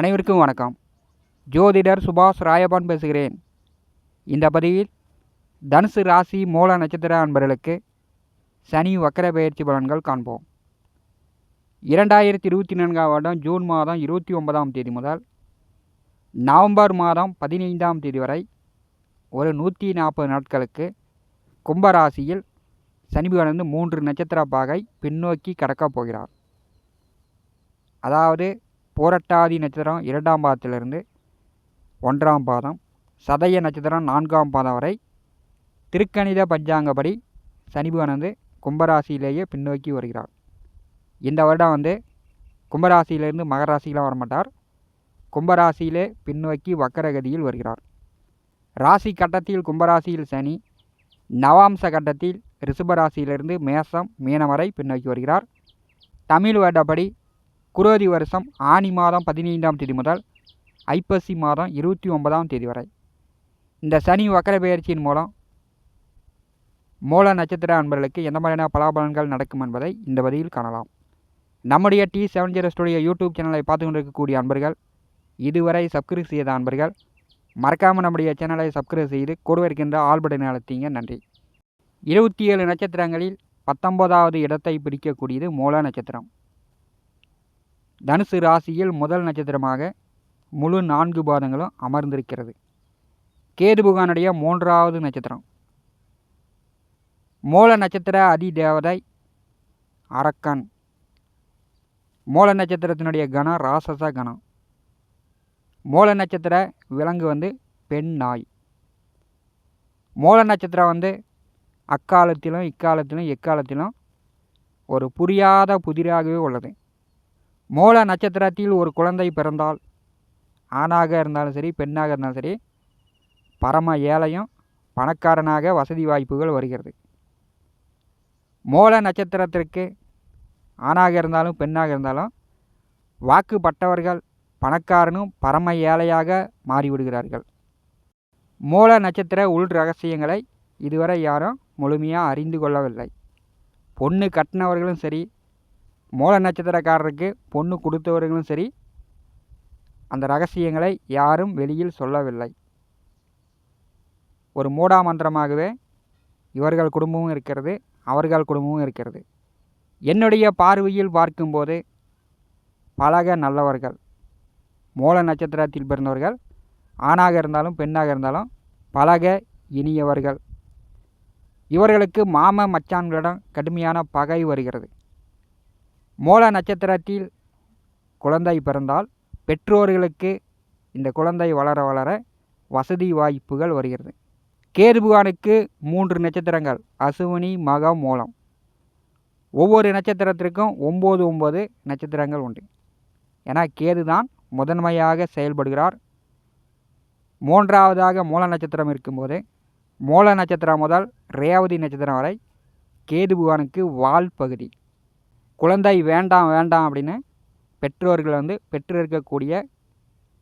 அனைவருக்கும் வணக்கம். ஜோதிடர் சுபாஷ் ராயபான் பேசுகிறேன். இந்த பதிவில் தனுசு ராசி மூல நட்சத்திர அன்பர்களுக்கு சனி வக்கர பயிற்சி பலன்கள் காண்போம். இரண்டாயிரத்தி இருபத்தி நான்காம் வருடம் ஜூன் மாதம் இருபத்தி ஒன்பதாம் தேதி முதல் நவம்பர் மாதம் பதினைந்தாம் தேதி வரை ஒரு நூற்றி நாற்பது நாட்களுக்கு கும்பராசியில் சனி பகவான் மூன்று நட்சத்திர பாகை பின்னோக்கி கடக்கப் போகிறார். அதாவது போரட்டாதி நட்சத்திரம் இரண்டாம் பாதத்திலிருந்து ஒன்றாம் பாதம் சதய நட்சத்திரம் நான்காம் பாதம் வரை. திருக்கணித பஞ்சாங்கப்படி சனி வந்து கும்பராசியிலேயே பின்னோக்கி வருகிறார். இந்த வருடம் வந்து கும்பராசியிலேருந்து மகராசியில் வரமாட்டார். கும்பராசியிலே பின்னோக்கி வக்கரகதியில் வருகிறார். ராசி கட்டத்தில் கும்பராசியில் சனி நவாம்ச கட்டத்தில் ரிஷபராசியிலிருந்து மேசம் மீனம் வரை பின்னோக்கி வருகிறார். தமிழ் வருடப்படி குரோதி வருஷம் ஆனி மாதம் பதினைந்தாம் தேதி முதல் ஐப்பசி மாதம் இருபத்தி ஒன்பதாம் தேதி வரை. இந்த சனி வக்கர பெயர்ச்சியின் மூலம் மூல நட்சத்திர அன்பர்களுக்கு எந்த மாதிரியான பலாபலன்கள் நடக்கும் என்பதை இந்த பதிவில் காணலாம். நம்முடைய T seven zero studio YouTube சேனலை பார்த்து கொண்டிருக்கக்கூடிய அன்பர்கள் இதுவரை சப்ஸ்கிரைப் செய்த அன்பர்கள் மறக்காமல் நம்முடைய சேனலை சப்ஸ்கிரைப் செய்து கூட இருக்கின்ற ஆல் நடத்தீங்க நன்றி. இருபத்தி ஏழு நட்சத்திரங்களில் பத்தொன்பதாவது இடத்தை பிடிக்கக்கூடியது மூல நட்சத்திரம். தனுசு ராசியில் முதல் நட்சத்திரமாக முழு நான்கு பாதங்களும் அமர்ந்திருக்கிறது. கேது புகானுடைய மூன்றாவது நட்சத்திரம். மூல நட்சத்திர அதி தேவதை அரக்கன். மூல நட்சத்திரத்தினுடைய கணம் ராசச கணம். மூல நட்சத்திர விலங்கு வந்து பெண் நாய். மூல நட்சத்திரம் வந்து அக்காலத்திலும் இக்காலத்திலும் எக்காலத்திலும் ஒரு புரியாத புதிராகவே உள்ளது. மூல நட்சத்திரத்தில் ஒரு குழந்தை பிறந்தால் ஆணாக இருந்தாலும் சரி பெண்ணாக இருந்தாலும் சரி பரம ஏழையும் பணக்காரனாக வசதி வாய்ப்புகள் வருகிறது. மூல நட்சத்திரத்திற்கு ஆணாக இருந்தாலும் பெண்ணாக இருந்தாலும் வாக்குப்பட்டவர்கள் பணக்காரனும் பரம ஏழையாக மாறிவிடுகிறார்கள். மூல நட்சத்திர உள் ரகசியங்களை இதுவரை யாரும் முழுமையாக அறிந்து கொள்ளவில்லை. பொண்ணு கட்டினவர்களும் சரி மூல நட்சத்திரக்காரருக்கு பொண்ணு கொடுத்தவர்களும் சரி அந்த ரகசியங்களை யாரும் வெளியில் சொல்லவில்லை. ஒரு மூடாமந்திரமாகவே இவர்கள் குடும்பமும் இருக்கிறது அவர்கள் குடும்பமும் இருக்கிறது. என்னுடைய பார்வையில் பார்க்கும்போது பழக நல்லவர்கள் மூல நட்சத்திரத்தில் பிறந்தவர்கள் ஆணாக இருந்தாலும் பெண்ணாக இருந்தாலும் பழக இனியவர்கள். இவர்களுக்கு மாம மச்சான்களிடம் கடுமையான பகை வருகிறது. மூல நட்சத்திரத்தில் குழந்தை பிறந்தால் பெற்றோர்களுக்கு இந்த குழந்தை வளர வளர வசதி வாய்ப்புகள் வருகிறது. கேதுபுகானுக்கு மூன்று நட்சத்திரங்கள் அசுவினி மகம் மூலம் ஒவ்வொரு நட்சத்திரத்திற்கும் ஒம்பது ஒம்பது நட்சத்திரங்கள் உண்டு. ஏன்னா கேது தான் முதன்மையாக செயல்படுகிறார். மூன்றாவதாக மூல நட்சத்திரம் இருக்கும்போது மூல நட்சத்திரம் முதல் ரேவதி நட்சத்திரம் வரை கேது பகவானுக்கு வால் பகுதி. குழந்தை வேண்டாம் வேண்டாம் அப்படின்னு பெற்றோர்கள் வந்து பெற்றிருக்கக்கூடிய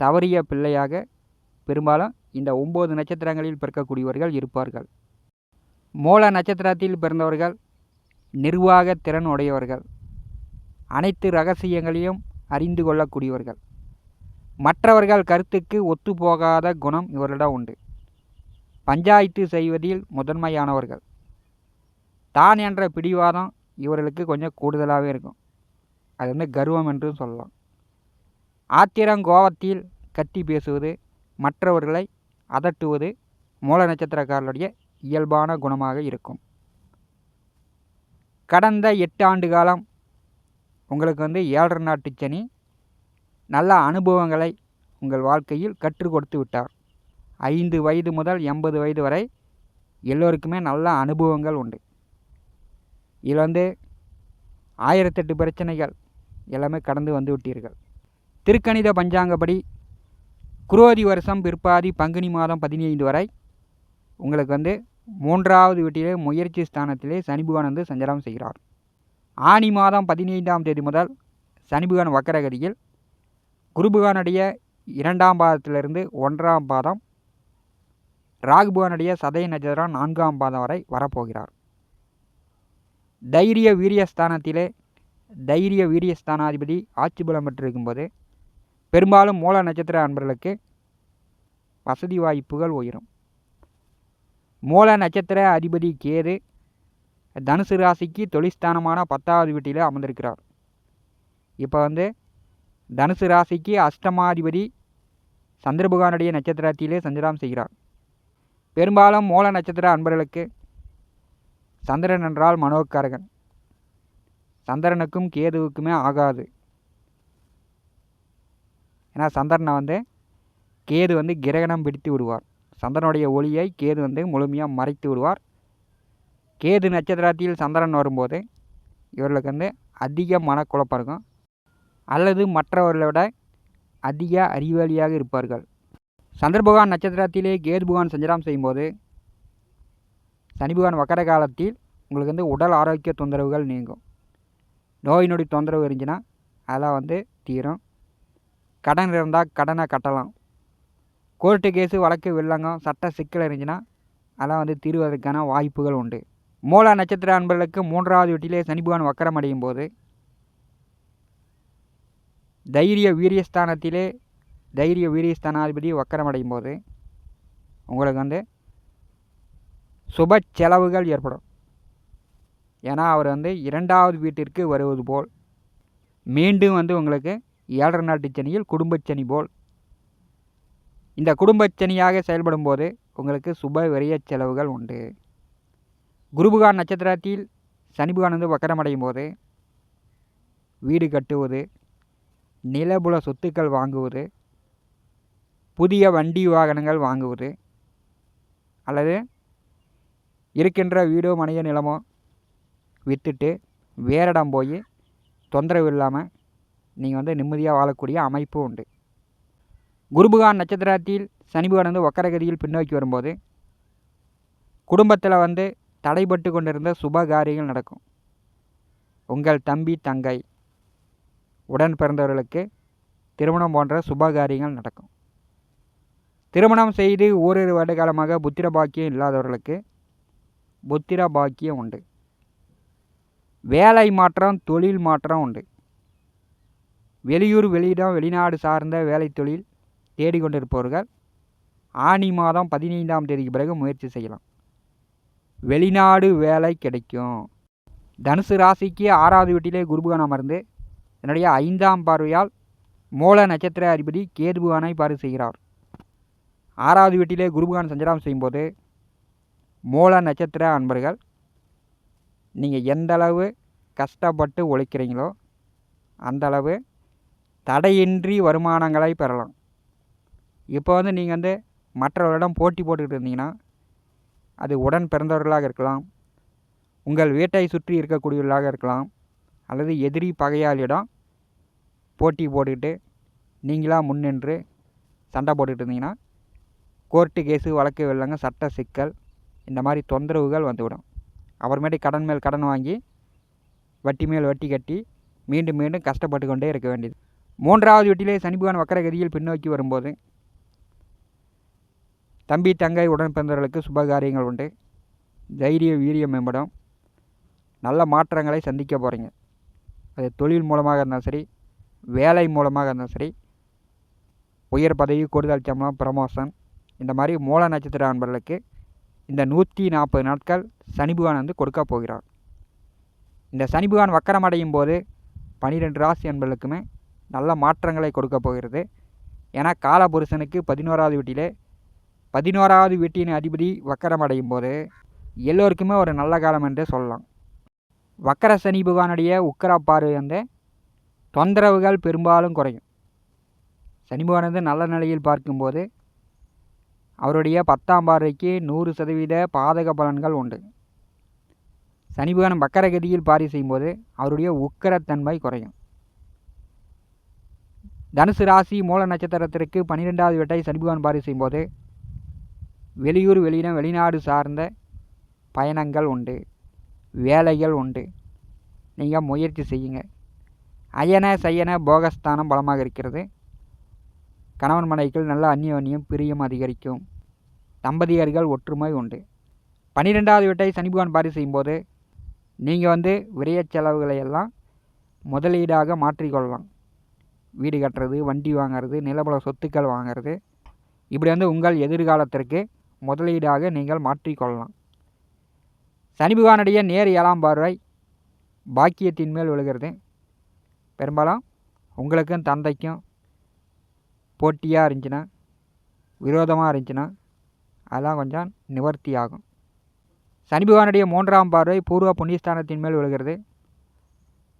தவறிய பிள்ளையாக பெரும்பாலும் இந்த ஒம்பது நட்சத்திரங்களில் பிறக்கக்கூடியவர்கள் இருப்பார்கள். மூல நட்சத்திரத்தில் பிறந்தவர்கள் நிர்வாக திறன் உடையவர்கள் அனைத்து ரகசியங்களையும் அறிந்து கொள்ளக்கூடியவர்கள். மற்றவர்கள் கருத்துக்கு ஒத்துப்போகாத குணம் இவர்களிடம் உண்டு. பஞ்சாயத்து செய்வதில் முதன்மையானவர்கள். தான் என்ற பிடிவாதம் இவர்களுக்கு கொஞ்சம் கூடுதலாகவே இருக்கும். அது வந்து கர்வம் என்றும் சொல்லலாம். ஆத்திரம் கோபத்தில் கத்தி பேசுவது மற்றவர்களை அதட்டுவது மூல நட்சத்திரக்காரர்களுடைய இயல்பான குணமாக இருக்கும். கடந்த எட்டு ஆண்டு காலம் உங்களுக்கு வந்து ஏழரை நாட்டு சனி நல்ல அனுபவங்களை உங்கள் வாழ்க்கையில் கற்றுக் கொடுத்து விட்டார். ஐந்து வயது முதல் எண்பது வயது வரை எல்லோருக்குமே நல்ல அனுபவங்கள் உண்டு. இதில் வந்து ஆயிரத்தெட்டு பிரச்சனைகள் எல்லாமே கடந்து வந்து விட்டீர்கள். திருக்கணித பஞ்சாங்கப்படி குரோதி வருஷம் பிற்பாதி பங்குனி மாதம் பதினைந்து வரை உங்களுக்கு வந்து மூன்றாவது வீட்டிலே முயற்சி ஸ்தானத்திலே சனிபுகான் வந்து சஞ்சாரம் செய்கிறார். ஆனி மாதம் பதினைந்தாம் தேதி முதல் சனிபுகன் வக்கரகதியில் குருபுகானுடைய இரண்டாம் பாதத்திலிருந்து ஒன்றாம் பாதம் ராகுபுகானுடைய சதய நட்சத்திரம் நான்காம் பாதம் வரை வரப்போகிறார். தைரிய வீரியஸ்தானத்திலே தைரிய வீரியஸ்தானாதிபதி ஆட்சி பலம் பெற்றிருக்கும்போது பெரும்பாலும் மூல நட்சத்திர அன்பர்களுக்கு வசதி வாய்ப்புகள் உயரும். மூல நட்சத்திர அதிபதி கேது தனுசு ராசிக்கு தொழிற்ஸ்தானமான பத்தாவது வீட்டில் அமர்ந்திருக்கிறார். இப்போ வந்து தனுசு ராசிக்கு அஷ்டமாதிபதி சந்திரபுகானுடைய நட்சத்திரத்திலே சஞ்சலம் செய்கிறார். பெரும்பாலும் மூல நட்சத்திர அன்பர்களுக்கு சந்திரன் என்றால் மனோக்கரகன். சந்திரனுக்கும் கேதுவுக்குமே ஆகாது. ஏன்னா சந்திரனை வந்து கேது வந்து கிரகணம் பிடித்து விடுவார். சந்திரனுடைய ஒளியை கேது வந்து முழுமையாக மறைத்து விடுவார். கேது நட்சத்திரத்தில் சந்திரன் வரும்போது இவர்களுக்கு வந்து அதிக மனக்குழப்பம் இருக்கும். அல்லது மற்றவர்களை விட அதிக அறிவாளியாக இருப்பார்கள். சந்திர பகவான் நட்சத்திரத்திலே கேது பகவான் சஞ்சாரம் செய்யும்போது சனி பகவான் வக்கர காலத்தில் உங்களுக்கு வந்து உடல் ஆரோக்கிய தொந்தரவுகள் நீங்கும். நோய் நொடி தொந்தரவு இருந்துச்சுன்னா அதெல்லாம் வந்து தீரும். கடன் இருந்தால் கடனை கட்டலாம். கோர்ட்டு கேஸு வழக்கு வில்லங்கம் சட்ட சிக்கல் இருந்துச்சுன்னா அதெல்லாம் வந்து தீர்வதற்கான வாய்ப்புகள் உண்டு. மூலா நட்சத்திர அன்பர்களுக்கு மூன்றாவது வீட்டிலே சனி பகவான் வக்கரம் அடையும் போது தைரிய வீரியஸ்தானத்திலே தைரிய வீரியஸ்தானாதிபதி வக்கரம் அடையும் போது உங்களுக்கு வந்து சுப செலவுகள் ஏற்படும். ஏன்னா அவர் வந்து இரண்டாவது வீட்டிற்கு வருவது போல் மீண்டும் வந்து உங்களுக்கு ஏழரை நாட்டு சனியில் குடும்பச்சனி போல். இந்த குடும்பச்சனியாக செயல்படும் போது உங்களுக்கு சுப விரைய செலவுகள் உண்டு. குருபுகான் நட்சத்திரத்தில் சனிபுகான் வந்து வக்கரமடையும் போது வீடு கட்டுவது நிலபுல சொத்துக்கள் வாங்குவது புதிய வண்டி வாகனங்கள் வாங்குவது அல்லது இருக்கின்ற வீடோ மனையோ நிலமோ விற்றுட்டு வேறிடம் போய் தொந்தரவு இல்லாமல் நீங்கள் வந்து நிம்மதியாக வாழக்கூடிய அமைப்பு உண்டு. குருபுகான் நட்சத்திரத்தில் சனி வந்து ஒக்கரகதியில் பின்னோக்கி வரும்போது குடும்பத்தில் வந்து தடைபட்டு கொண்டிருந்த சுப காரியங்கள் நடக்கும். உங்கள் தம்பி தங்கை உடன் பிறந்தவர்களுக்கு திருமணம் போன்ற சுப காரியங்கள் நடக்கும். திருமணம் செய்து ஓரிரு வருட காலமாக புத்திர பாக்கியம் இல்லாதவர்களுக்கு புத்திர பாக்கியம் உண்டு. வேலை மாற்றம் தொழில் மாற்றம் உண்டு. வெளியூர் வெளியிடம் வெளிநாடு சார்ந்த வேலை தொழில் தேடிக்கொண்டிருப்பவர்கள் ஆனி மாதம் பதினைந்தாம் தேதிக்கு பிறகு முயற்சி செய்யலாம். வெளிநாடு வேலை கிடைக்கும். தனுசு ராசிக்கு ஆறாவது வீட்டிலே குருபுகான் அமர்ந்து என்னுடைய ஐந்தாம் பார்வையால் மூல நட்சத்திர அதிபதி கேதுபுகானை பார்வை செய்கிறார். ஆறாவது வீட்டிலே குருபுகான் சஞ்சலம் செய்யும்போது மூல நட்சத்திர அன்பர்கள் நீங்கள் எந்தளவு கஷ்டப்பட்டு உழைக்கிறீங்களோ அந்தளவு தடையின்றி வருமானங்களை பெறலாம். இப்போ வந்து நீங்கள் வந்து மற்றவர்களிடம் போட்டி போட்டுக்கிட்டு இருந்தீங்கன்னா அது உடன் பிறந்தவர்களாக இருக்கலாம் உங்கள் வீட்டை சுற்றி இருக்கக்கூடியவர்களாக இருக்கலாம் அல்லது எதிரி பகையாளியிடம் போட்டி போட்டுக்கிட்டு நீங்களாக முன்னின்று சண்டை போட்டுக்கிட்டு இருந்தீங்கன்னா கோர்ட்டு கேஸு வழக்கு வெள்ளங்க சட்ட சிக்கல் இந்த மாதிரி தொந்தரவுகள் வந்துவிடும். அப்புறமேட்டு கடன் மேல் கடன் வாங்கி வட்டி மேல் வட்டி கட்டி மீண்டும் மீண்டும் கஷ்டப்பட்டு கொண்டே இருக்க வேண்டியது. மூன்றாவது வீட்டிலே சனி பகவான் வக்கரகதியில் பின்னோக்கி வரும்போது தம்பி தங்கை உடன் பிறந்தவர்களுக்கு சுபகாரியங்கள் உண்டு. தைரிய வீரியம் மேம்படும். நல்ல மாற்றங்களை சந்திக்க போகிறீங்க அது தொழில் மூலமாக இருந்தாலும் சரி வேலை மூலமாக இருந்தாலும் சரி உயர் பதவி கூடுதல் சம்பளம் ப்ரமோஷன் இந்த மாதிரி மூல நட்சத்திர அன்பர்களுக்கு இந்த நூற்றி நாற்பது நாட்கள் சனி பகவான் வந்து கொடுக்க போகிறார். இந்த சனி பகவான் அடையும் போது பனிரெண்டு ராசி அன்பர்களுக்குமே நல்ல மாற்றங்களை கொடுக்க போகிறது. ஏன்னா காலபுருஷனுக்கு பதினோராவது வீட்டிலே பதினோராவது வீட்டின் அதிபதி வக்கரமடையும் போது எல்லோருக்குமே ஒரு நல்ல காலம் என்று சொல்லலாம். வக்கர சனி பகவானுடைய உக்கர பார்வை வந்து தொந்தரவுகள் பெரும்பாலும் குறையும். சனி பகவான் வந்து நல்ல நிலையில் பார்க்கும்போது அவருடைய பத்தாம் பார்வைக்கு நூறு சதவீத பாதக பலன்கள் உண்டு. சனி பகவான் வக்கரகதியில் பாரி செய்யும்போது அவருடைய உக்கரத்தன்மை குறையும். தனுசு ராசி மூல நட்சத்திரத்திற்கு பன்னிரெண்டாவது வீட்டை சனி பகவான் பாரி செய்யும்போது வெளியூர் வெளியிடம் வெளிநாடு சார்ந்த பயணங்கள் உண்டு. வேலைகள் உண்டு. நீங்கள் முயற்சி செய்யுங்க. அயன சயன போகஸ்தானம் பலமாக இருக்கிறது. கணவன் மனைவிகள் நல்ல அந்நியோன்யம் பிரியம் அதிகரிக்கும். தம்பதியர்கள் ஒற்றுமை உண்டு. பன்னிரெண்டாவது வீட்டை சனி பகவான் பாரி செய்யும்போது நீங்கள் வந்து விரைய செலவுகளை எல்லாம் முதலீடாக மாற்றிக்கொள்ளலாம். வீடு கட்டுறது வண்டி வாங்கிறது நிலபல சொத்துக்கள் வாங்கிறது இப்படி வந்து உங்கள் எதிர்காலத்திற்கு முதலீடாக நீங்கள் மாற்றிக்கொள்ளலாம். சனி பகவானுடைய நேர் ஏழாம் பார்வை பாக்கியத்தின் மேல் விழுகிறது. பெரும்பாலும் உங்களுக்கும் தந்தைக்கும் போட்டியாக இருந்துச்சுன்னா விரோதமாக இருந்துச்சுன்னா அதெல்லாம் கொஞ்சம் நிவர்த்தி ஆகும் சனி பகவானுடைய மூன்றாம் பார்வை பூர்வ புண்ணியஸ்தானத்தின் மேல் விழுகிறது.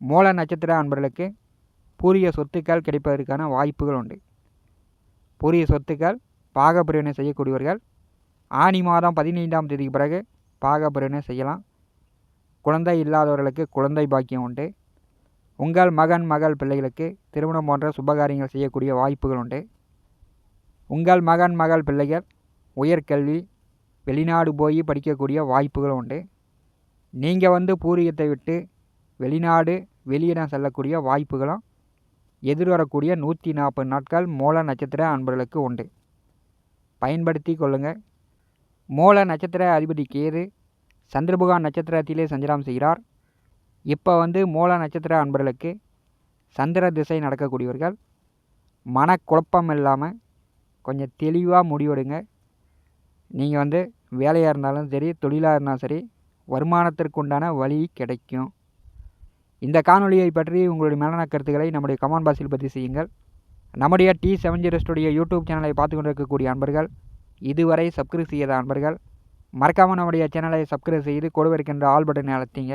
மூல நட்சத்திர அன்பர்களுக்கு பூரிய சொத்துக்கள் கிடைப்பதற்கான வாய்ப்புகள் உண்டு. பூரிய சொத்துக்கள் பாகப்பிரிவினை செய்யக்கூடியவர்கள் ஆனி மாதம் பதினைந்தாம் தேதிக்கு பிறகு பாகப்பிரிவினை செய்யலாம். குழந்தை இல்லாதவர்களுக்கு குழந்தை பாக்கியம் உண்டு. உங்கள் மகன் மகள் பிள்ளைகளுக்கு திருமணம் போன்ற சுபகாரியங்கள் செய்யக்கூடிய வாய்ப்புகள் உண்டு. உங்கள் மகன் மகள் பிள்ளைகள் உயர்கல்வி வெளிநாடு போய் படிக்கக்கூடிய வாய்ப்புகளும் உண்டு. நீங்கள் வந்து பூர்வீகத்தை விட்டு வெளிநாடு வெளியிடம் செல்லக்கூடிய வாய்ப்புகளும் எதிர்வரக்கூடிய நூற்றி நாற்பது நாட்கள் மூல நட்சத்திர அன்பர்களுக்கு உண்டு. பயன்படுத்தி கொள்ளுங்கள் மூல நட்சத்திர அதிபதி கேது சந்திரபுகான் நட்சத்திரத்திலே சஞ்சலம் செய்கிறார். இப்போ வந்து மூல நட்சத்திர அன்பர்களுக்கு சந்திர திசை நடக்கக்கூடியவர்கள் மனக்குழப்பம் இல்லாமல் கொஞ்சம் தெளிவாக முடிவெடுங்க. நீங்கள் வந்து வேலையாக இருந்தாலும் சரி தொழிலாக இருந்தாலும் சரி வருமானத்திற்கு உண்டான வழி கிடைக்கும். இந்த காணொலியை பற்றி உங்களுடைய மேலான கருத்துக்களை நம்முடைய கமெண்ட் பாக்ஸில் பதிவு செய்யுங்கள். நம்முடைய T seven zero studio YouTube சேனலை பார்த்து கொண்டிருக்கக்கூடிய அன்பர்கள் இதுவரை சப்ஸ்கிரைப் செய்யாத அன்பர்கள் மறக்காமல் நம்முடைய சேனலை சப்ஸ்கிரைப் செய்து கொடுவிருக்கின்ற ஆல் பட்டனை அழுத்திங்க.